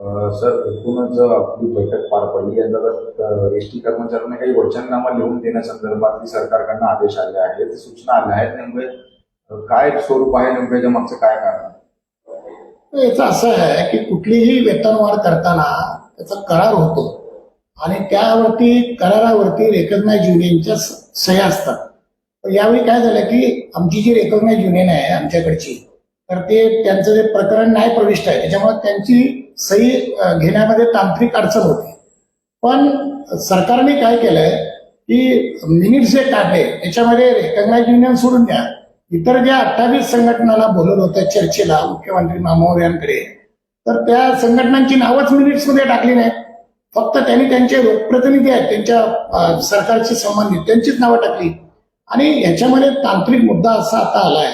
Sir एकूणच आपली बैठक पार पडली यंदा एस टी कर्मचाऱ्यांना काही वचननामा लिहून देण्यासंदर्भात सरकारकडनं आदेश आले आहेत सूचना आल्या आहेत नेमके काय स्वरूप आहे नेमकं मागचं काय कारण याचं असं आहे की कुठलीही वेतनवाढ करताना त्याचा करार होतो. आणि त्यावरती करारावरती रेकग्नाइज युनियनच्या सह्या असतात. यावेळी काय झालं की आमची जी रेकग्नाइज युनियन आहे आमच्याकडची तर ते त्यांचं जे प्रकरण नाही प्रविष्ट आहे त्याच्यामुळे त्यांची सही घेण्यामध्ये तांत्रिक अडचण होती. पण सरकारने काय केलंय की मिनिट्स जे काढले त्याच्यामध्ये रेकग्नाइज युनियन सोडून द्या. इतर ज्या अठ्ठावीस संघटनाला बोलवलं होतं चर्चेला मुख्यमंत्री मामोर्यांकडे तर त्या संघटनांची नावच मिनिट्समध्ये टाकली नाही. फक्त त्यांनी त्यांचे लोकप्रतिनिधी आहेत त्यांच्या सरकारशी संबंधित त्यांचीच नावं टाकली. आणि याच्यामध्ये तांत्रिक मुद्दा असा आता आलाय.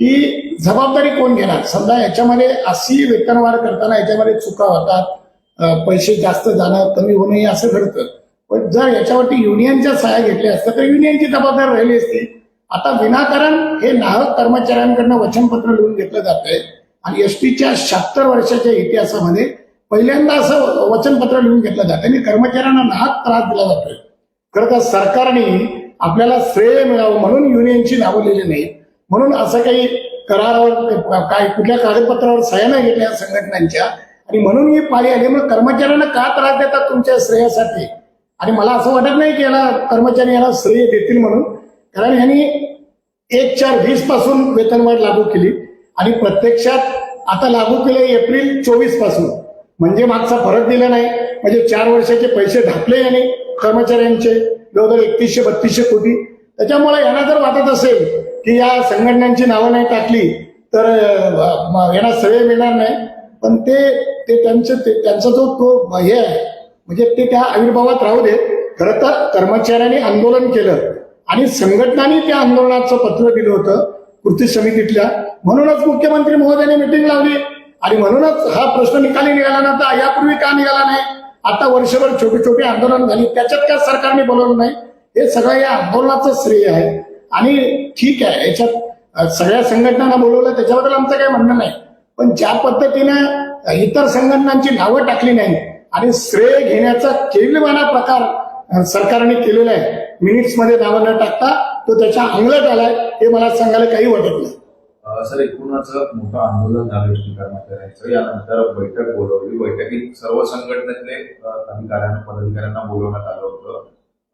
की जबाबदारी कोण घेणार? समजा याच्यामध्ये अशी वेतनवाढ करताना याच्यामध्ये चुका होतात पैसे जास्त जाणं कमी होणं हे असं घडतं. पण जर याच्यावरती युनियनच्या सहाय्या घेतल्या असत्या तर युनियनची जबाबदारी राहिली असती. आता विनाकारण हे नाहक कर्मचाऱ्यांकडनं वचनपत्र लिहून घेतलं जात आहे. आणि एसटीच्या शहात्तर वर्षाच्या इतिहासामध्ये पहिल्यांदा असं वचनपत्र लिहून घेतलं जातं आणि कर्मचाऱ्यांना नाहक त्रास दिला जातोय. खरं तर सरकारने आपल्याला श्रेय मिळावं म्हणून युनियनची नावं लिहिली नाही म्हणून असं काही करारावर काय कुठल्या कागदपत्रावर सह्या नाही घेतल्या संघटनांच्या. आणि म्हणून ही पाळी आली. मग कर्मचाऱ्यांना का त्रास देतात तुमच्या श्रेयासाठी? आणि मला असं वाटत नाही की याला कर्मचारी याला श्रेय देतील म्हणून. कारण यांनी एक चार वीसपासून वेतनवाढ लागू केली. आणि प्रत्यक्षात आता लागू केले एप्रिल चोवीसपासून. म्हणजे मागचा फरक दिला नाही. म्हणजे चार वर्षाचे पैसे ढापले याने कर्मचाऱ्यांचे. जवळजवळ एकतीसशे बत्तीसशे कोटी. त्याच्यामुळे यांना जर वाटत असेल की या संघटनांची नावं नाही टाकली तर यांना सवय मिळणार नाही. पण ते ते त्यांचं ते- त्यांचा जो तो हे आहे म्हणजे ते त्या आविर्भावात राहू देत खरं तर कर्मचाऱ्यांनी आंदोलन केलं आणि संघटनांनी त्या आंदोलनाचं पत्र दिलं होतं कृती समितीतल्या. म्हणूनच मुख्यमंत्री महोदयाने मिटिंग लावली आणि म्हणूनच हा प्रश्न निकाली निघाला नव्हता यापूर्वी का निघाला नाही? आता वर्षभर छोटी छोटी आंदोलन झाली त्याच्यात का सरकारने बोलवलं नाही? हे सगळं या आंदोलनाचं श्रेय आहे. आणि ठीक आहे याच्यात सगळ्या संघटनांना बोलवलं त्याच्याबद्दल आमचं काही म्हणणं नाही. पण ज्या पद्धतीनं इतर संघटनांची नावं टाकली नाही आणि श्रेय घेण्याचा केविलवाना प्रकार सरकारने केलेला आहे मिनिट्समध्ये नावं न टाकता तो त्याच्या अंगलट आलाय हे मला सांगायला काही वाटत नाही. सर एकूणच मोठं आंदोलन झालं एस करायचं. यानंतर बैठक बोलवली. बैठकीत सर्व संघटनेतले अधिकाऱ्यांना पदाधिकाऱ्यांना बोलवण्यात आलं होतं.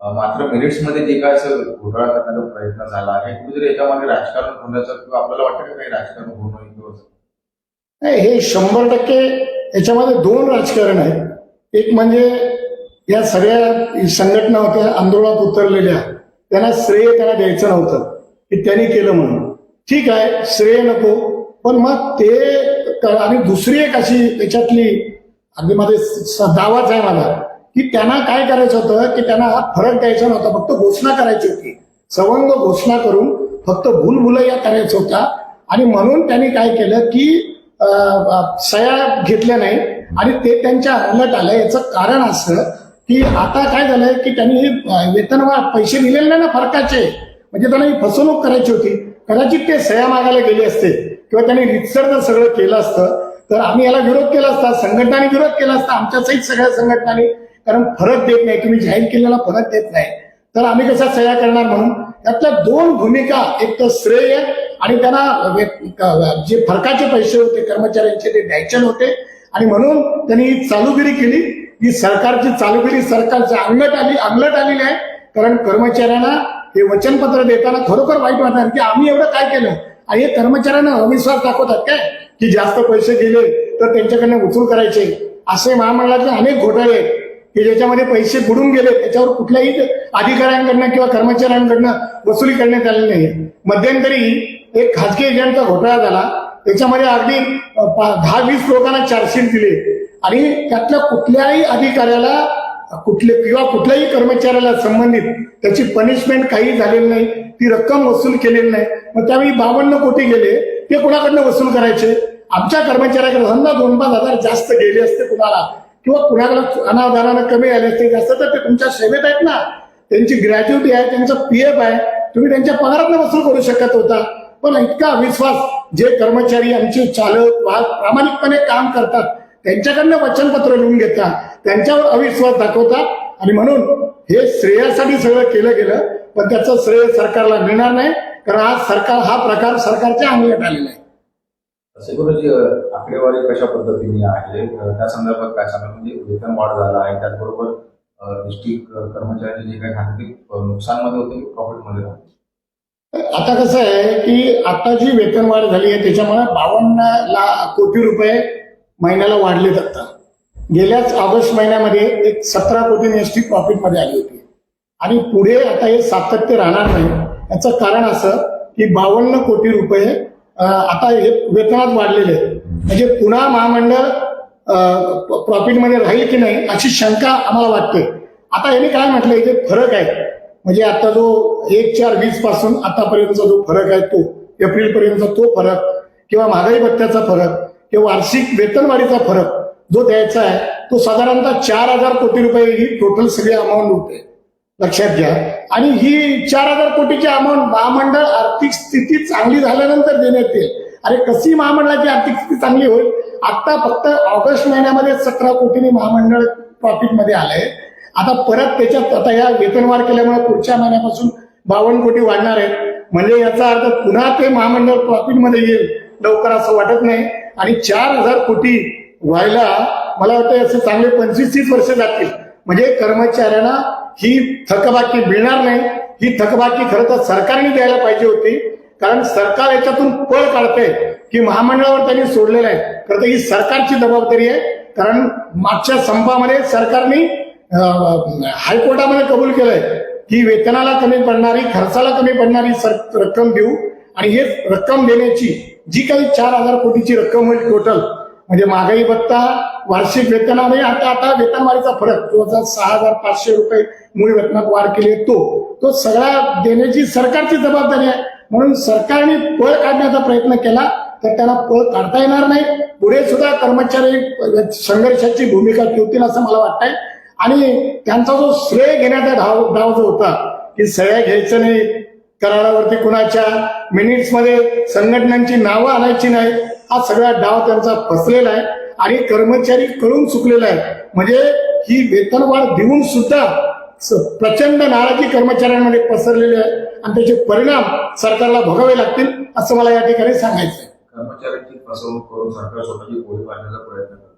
मात्र मेरिट्समध्ये जे काय असं घोटाळा करण्याचा प्रयत्न झाला आहे कुठेतरी याच्यामध्ये राजकारण होण्याचं किंवा आपल्याला वाटतं का काही राजकारण होणं किंवा नाही हे शंभर टक्के याच्यामध्ये दोन राजकारण आहेत. एक म्हणजे या सगळ्या संघटना होत्या आंदोलनात उतरलेल्या त्यांना श्रेय त्यांना द्यायचं नव्हतं की त्यांनी केलं म्हणून. ठीक आहे श्रेय नको पण मग ते आणि दुसरी एक अशी त्याच्यातली अगदी माझे स- दावाच आहे मला. की त्यांना काय करायचं होतं की त्यांना हा फरक द्यायचा नव्हता फक्त घोषणा करायची होती. सवंग घोषणा करून फक्त भूलभुलैया करायचं होता आणि म्हणून त्यांनी काय केलं की सया सह्या घेतल्या नाही. आणि ते त्यांच्या अंगलट आलं. याचं कारण असं की आता काय झालंय की त्यांनी वेतन पैसे दिलेले नाही ना फरकाचे. म्हणजे त्यांना ही फसवणूक करायची होती. कदाचित ते सया मागायला गेले असते. किंवा त्यांनी रितसर जर सगळं केलं असतं. तर आम्ही याला विरोध केला असता. संघटनाने विरोध केला असता. आमच्या सहित सगळ्या संघटनांनी कारण फरक देत नाही. तुम्ही जाहीर केलेला फरक देत नाही. तर आम्ही कसा सह्या करणार म्हणून? त्यातल्या दोन भूमिका एक तर श्रेय आणि त्यांना जे फरकाचे पैसे होते कर्मचाऱ्यांचे ते द्यायचे नव्हते. आणि म्हणून त्यांनी चालूगिरी केली. ही सरकारची चालूगिरी सरकारच्या अंगलट आली अंगलट आलेली आहे. कारण कर्मचाऱ्यांना हे वचनपत्र देताना खरोखर वाईट वाटणार की आम्ही एवढं काय केलं? आणि हे कर्मचाऱ्यांना अविश्वास दाखवतात काय? की जास्त पैसे गेले तर त्यांच्याकडनं वसूल करायचे. असे महामंडळातले अनेक घोटाळे आहेत. की ज्याच्यामध्ये पैसे बुडून गेले त्याच्यावर कुठल्याही अधिकाऱ्यांकडनं किंवा कर्मचाऱ्यांकडनं वसुली करण्यात आलेली नाही मध्यंतरी एक खाजगी एजंटचा घोटाळा झाला. त्याच्यामध्ये अगदी दहा वीस लोकांना चार्जशीट दिले. आणि त्यातल्या कुठल्याही अधिकाऱ्याला कुठले किंवा कुठल्याही कर्मचाऱ्याला संबंधित त्याची पनिशमेंट काही झालेली नाही. ती रक्कम वसूल केलेली नाही. मग त्यावेळी बावन्न कोटी गेले. ते कुणाकडनं वसूल करायचे? आमच्या कर्मचाऱ्याकडे समजा दोन पाच हजार जास्त गेले असते कुणाला? किंवा कुणाला अनाधारानं कमी आले असते जास्त तर ते तुमच्या सेवेत आहेत ना. त्यांची ग्रॅज्युटी आहे त्यांचा पी एफ आहे. तुम्ही त्यांच्या पगारात वसूल करू शकत होता. पण इतका विश्वास जे कर्मचारी आमचे चालक वाहक प्रामाणिकपणे काम करतात त्यांच्याकडनं वचनपत्र लिहून घेतात. त्यांच्यावर अविश्वास दाखवतात. आणि म्हणून हे श्रेयासाठी सगळं केलं गेलं पण त्याचं श्रेय सरकारला मिळणार नाही कारण आज सरकार हा प्रकार सरकारच्या अंगलट आलेला आहे. असे गुरुजी आकडेवारी कशा पद्धतीने आहे? त्या संदर्भात काय सांगा म्हणजे वेतन वाढ झाला आहे त्याचबरोबर डिस्ट्रिक्ट कर्मचारी जे काही खाते ते नुकसानमध्ये होते प्रॉफिटमध्ये राहते आता कसं आहे की आता जी वेतन वाढ झाली आहे त्याच्यामुळे बावन्न ला कोटी रुपये महिन्याला वाढले जातात गेल्याच ऑगस्ट महिन्यामध्ये एक सतरा कोटी एस प्रॉफिट प्रॉफिटमध्ये आली होती. आणि पुढे आता हे सातत्य राहणार नाही. याचं कारण असं की बावन्न कोटी रुपये आता हे वेतनात वाढलेले आहेत. म्हणजे पुन्हा महामंडळ प्रॉफिटमध्ये राहील की नाही अशी शंका आम्हाला वाटते. आता यांनी काय म्हटलं इथे फरक आहे म्हणजे आता जो एक चार वीसपासून आतापर्यंतचा जो फरक आहे तो एप्रिल पर्यंतचा तो फरक किंवा महागाई भत्त्याचा फरक किंवा वार्षिक वेतनवाढीचा फरक जो द्यायचा आहे तो साधारणतः चार हजार कोटी रुपये ही टोटल सगळी अमाऊंट होते. लक्षात घ्या. आणि ही चार हजार कोटीची अमाऊंट महामंडळ आर्थिक स्थिती चांगली झाल्यानंतर देण्यात येईल. अरे कशी महामंडळाची आर्थिक स्थिती चांगली होईल? आता फक्त ऑगस्ट महिन्यामध्ये सतरा कोटीने महामंडळ प्रॉफिटमध्ये आलंय. आता परत त्याच्यात आता या वेतनवाढ केल्यामुळे पुढच्या महिन्यापासून बावन्न कोटी वाढणार आहेत. म्हणजे याचा अर्थ पुन्हा ते महामंडळ प्रॉफिटमध्ये येईल. लवकर असं वाटत नाही. आणि चार हजार कोटी व्हायला मला वाटतं असे चांगले पंचवीस तीस वर्ष जातील. म्हणजे कर्मचाऱ्यांना ही थकबाकी मिळणार नाही. ही थकबाकी खरं तर सरकारने द्यायला पाहिजे होती. कारण सरकार याच्यातून पळ काढते की महामंडळावर त्यांनी सोडलेलं आहे. खरं तर ही सरकारची जबाबदारी आहे. कारण मागच्या संपामध्ये सरकारने हायकोर्टामध्ये कबूल केलंय की वेतनाला कमी पडणारी खर्चाला कमी पडणारी सर- रक्कम देऊ. आणि हे रक्कम देण्याची जी काही चार हजार कोटीची रक्कम होईल टोटल म्हणजे महागाई भत्ता वार्षिक वेतनाने आता आता वेतनवाढीचा फरक. जो सहा हजार पाचशे रुपये मूळ वेतनात वाढ केली तो. तो सगळा देण्याची सरकारची जबाबदारी आहे. म्हणून सरकारने पळ काढण्याचा प्रयत्न केला तर त्याला पळ काढता येणार नाही. पुढे सुद्धा कर्मचारी संघर्षाची भूमिका ठेवतील असं मला वाटतंय. आणि त्यांचा जो श्रेय घेण्याचा धाव धाव जो होता की सगळ्या घ्यायचं नाही करारावरती कुणाच्या मिनिट्समध्ये संघटनांची नावं आणायची नाही हा सगळा डाव त्यांचा फसलेला आहे आणि कर्मचारी कळून चुकलेला आहे. म्हणजे ही वेतनवाढ देऊन सुद्धा प्रचंड नाराजी कर्मचाऱ्यांमध्ये पसरलेली आहे आणि त्याचे परिणाम सरकारला भोगावे लागतील असं मला या ठिकाणी सांगायचं आहे कर्मचाऱ्यांची फसवणूक करून सरकार स्वतःची पोळी पाडण्याचा प्रयत्न करतात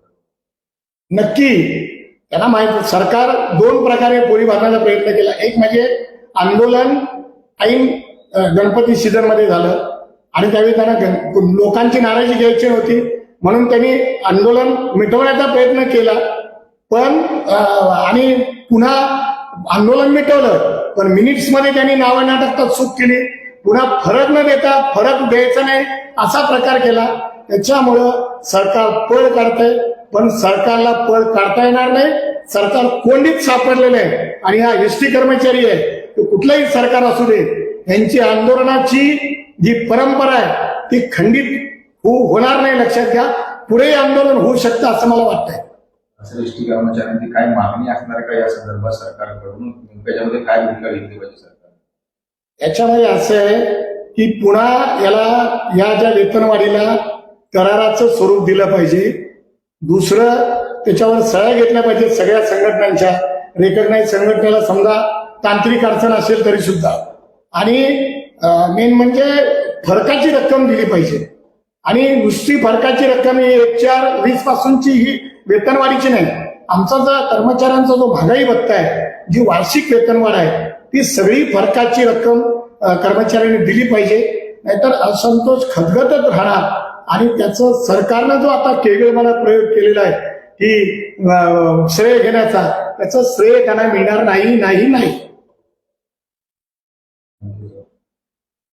नक्की. त्यांना माहीत सरकार दोन प्रकारे पोळी बांधण्याचा प्रयत्न केला. एक म्हणजे आंदोलन ऐन गणपती सीझनमध्ये झालं. आणि त्यावेळी त्यांना गण- लोकांची नाराजी घ्यायची होती म्हणून त्यांनी आंदोलन मिटवण्याचा प्रयत्न केला. पण आणि पुन्हा आंदोलन मिटवलं. पण मिनिट्समध्ये त्यांनी नावं न चूक केली. पुन्हा फरक न देता फरक द्यायचा नाही असा प्रकार केला. त्याच्यामुळं सरकार पळ काढतंय. पण सरकारला पळ काढता येणार नाही. सरकार कोंडीत सापडलेलं आहे. आणि हा एस टी कर्मचारी आहे. कुठलंही सरकार असू दे यांची आंदोलनाची जी परंपरा आहे ती खंडित होऊ होणार नाही लक्षात घ्या. पुढे आंदोलन होऊ शकतं असं मला वाटतंय. असं कर्मचाऱ्यांची काय मागणी असणार का या संदर्भात सरकारकडून? त्याच्यामध्ये काय भूमिका घेतली पाहिजे सरकार? याच्यामध्ये असं आहे की पुन्हा याला या ज्या वेतनवाढीला कराराचं स्वरूप दिलं पाहिजे. दुसरं त्याच्यावर सह्या घेतल्या पाहिजे सगळ्या संघटनांच्या. रेकग्नाईज संघटनेला समजा तांत्रिक अडचण असेल तरी सुद्धा आणि मेन म्हणजे फरकाची रक्कम दिली पाहिजे. आणि नुसती फरकाची रक्कम ही एक चार वीस पासूनची ही वेतनवाढीची नाही. आमचा जो कर्मचाऱ्यांचा जो महागाई भत्ता आहे जी वार्षिक वेतनवाढ आहे ती सगळी फरकाची रक्कम कर्मचाऱ्यांनी दिली पाहिजे. नाहीतर असंतोष खदगतच राहणार. आणि त्याचं सरकारनं जो आता केविळमाना प्रयोग केलेला आहे की श्रेय घेण्याचा त्याचं श्रेय त्यांना मिळणार नाही नाही नाही.